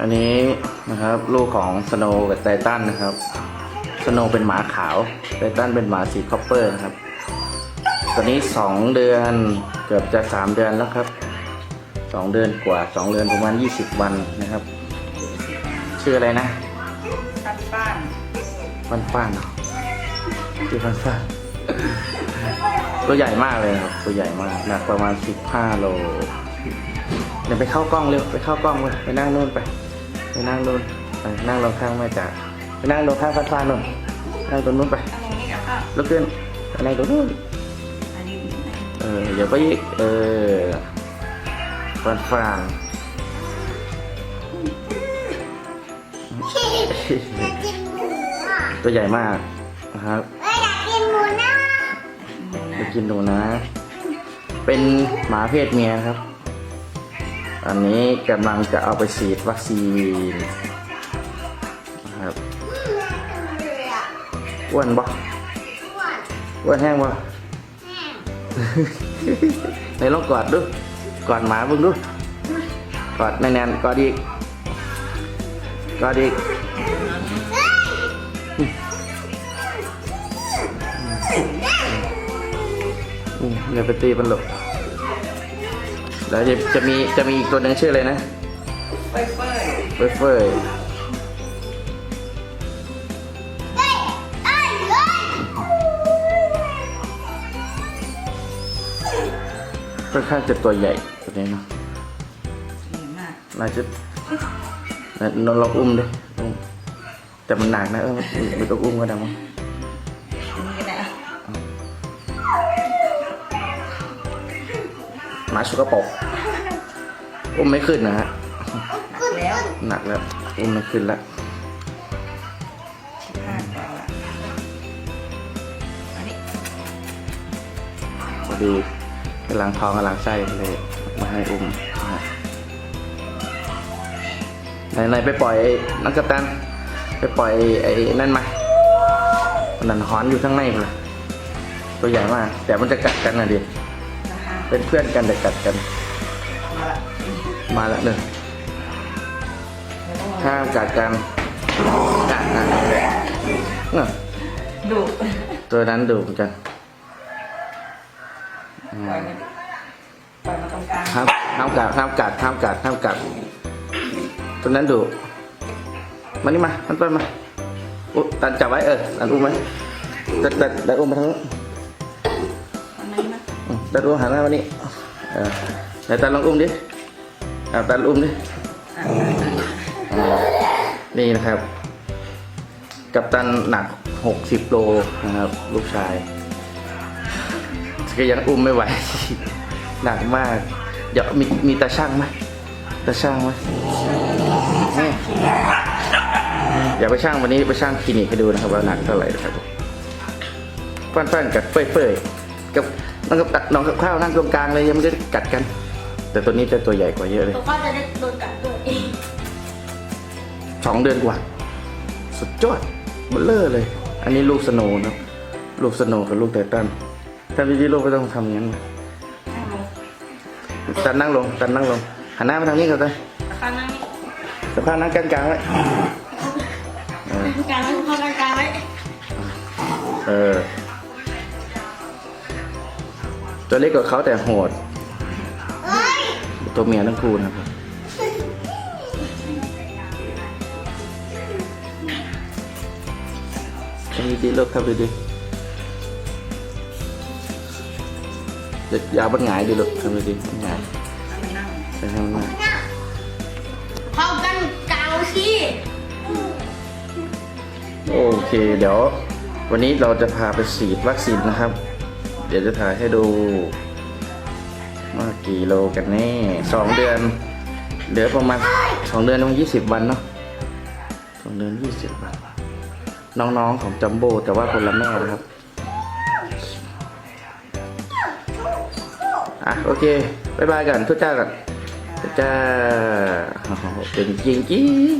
อันนี้นะครับ ลูกของสโนว์กับไททันนะครับ สโนว์เป็นหมาขาว ไททันเป็นหมาสีคอปเปอร์นะครับ ตอนนี้สองเดือนเกือบจะสามเดือนแล้วครับสองเดือนกว่าสองเดือนประมาณยี่สิบวันนะครับ ชื่ออะไรนะปันป้านฟันฟ้านเหรอชื่อฟันฟ้านตัวใหญ่มากเลยครับ ตัวใหญ่มากหนักประมาณสิบห้าโลเดี๋ยวไปเข้ากล้องเร็ว ไปเข้ากล้องเลยไปนั่งนู่นไป ไปนั่งนู่นไปนั่งลงข้างแม่จ๋าไปนั่งลงข้างฟันฟ้านนู่นนั่งตรงนู้นไปอันนี้กับข้าวลุกขึ้นไปนั่งตรงนู้นอันนี้เอออย่าไปอีกเออฟันฟ้านอยากกินหมูอะตัวใหญ่มากนะครับเอ้ยอยากกินหมูนะไปกินหนูนะ เป็นหมาเพศเมียครับ อันนี้กำลังจะเอาไปฉีดวัคซีนนะครับเลยอะอ้วนบ่อ้วนอ้วนแห้งบ่แห้งไหนลองกอดดูกอดหมาเบิ่งดูกอดแน่นๆกอดอีกกอดอีกอืมอย่าไปตีมันหรอก แล้วจะจะมีจะมีอีกตัวหนึ่งชื่ออะไรนะเฟ้ยเฟ้ยเฟยเฟยเอ้ยเอ้ยเอ้ยค่อนข้างจะตัวใหญ่ตัวนี้เนาะดีมากน่าจะน่าลองอุ้มดิอุ้มแต่มันหนักนะเออไม่ต้องอุ้มก็ได้มั้ง มาชุกระปรกอุ้มไม่ขึ้นนะฮะหนักแล้วหนักแล้วอุ้มไม่ขึ้นแล้วห้ากว่าละอันนี้พอดีกำลังท้องกำลังไส้เลยมาให้อุ้มนะฮะไหนๆไปปล่อยไอ้นักกระตันไปปล่อยไอ้นั่นมานันหอนอยู่ข้างในเลยตัวใหญ่มากแต่มันจะกัดกันนะดินะคะ เป็นเพื่อนกันแต่กัดกัน มาละมาแล้วหนึ่งแล้วก็ห้ามกัดกันอะอะอะดุตัวนั้นดุเหมือนกันอืปล่อยมมันปล่อยมาตรงกลางห้ามห้ามกัดห้ามกัดห้ามกัดห้ามกัดตัวนั้นดุมานี่มามันไปมาอุ๊ยตันจับไว้เออตันอุ้มไหมตันตันตันอุ้มมาทางนู้นอันนี้นะอืม ตันอุ้มหันหน้ามานี่ไหนตันลองอุ้มดิอ่าตันอุ้มดินี่นะครับ กัปตันหนัก 60 โลนะครับ ลูกชายก็ยังอุ้มไม่ไหว หนักมาก เดี๋ยวมีมีตาช่างไหมตาช่างไหมนี่อย่าไปช่างวันนี้ไปช่างคลินิกให้ดูนะครับว่าหนักเท่าไหร่นะครับฟันๆกับเฟ้ยๆกับ น้องกับน้องกับข้าวนั่งตรงกลางเลยยังไม่ได้กัดกัน แต่ตัวนี้จะตัวใหญ่กว่าเยอะเลยตัวก็จะได้โดนกัดด้วยสองเดือนกว่า สุดยอดเบลเลอร์เลย อันนี้ลูกสโนว์นะครับลูกสโนว์กับลูกไททันถ้าพี่พี่ลูกไม่ต้องทำอย่างนั้นนะนั่งลงตันนั่งลงตันนั่งลงหันหน้ามาทางนี้ก่อนเลยข้างนั่งนี่สภาพนั่งกลางๆไว้เออกลางไว้เข้ากลางกลางไว้เออ ตัวเล็กกว่าเขาแต่โหดเอ้ยตัวเมียทั้งคู่นะครับทำดีๆลูกทำดีๆเด็กยาวบันหงายดีลูกทำดีๆบันหงายนั่งไปทางหน้าเข้ากันกลางสิโอเค เดี๋ยว วันนี้เราจะพาไปฉีดวัคซีนนะครับ เดี๋ยวจะถ่ายให้ดูว่ากี่โลกันแน่สองเดือนเหลือประมาณสองเดือนต้องยี่สิบวันเนาะสองเดือนยี่สิบวัน น้องๆของจัมโบ้แต่ว่าคนละแม่นะครับอะโอเคบายบายกันทุกเจ้ากันทุกเจ้าเป็นจริงจริง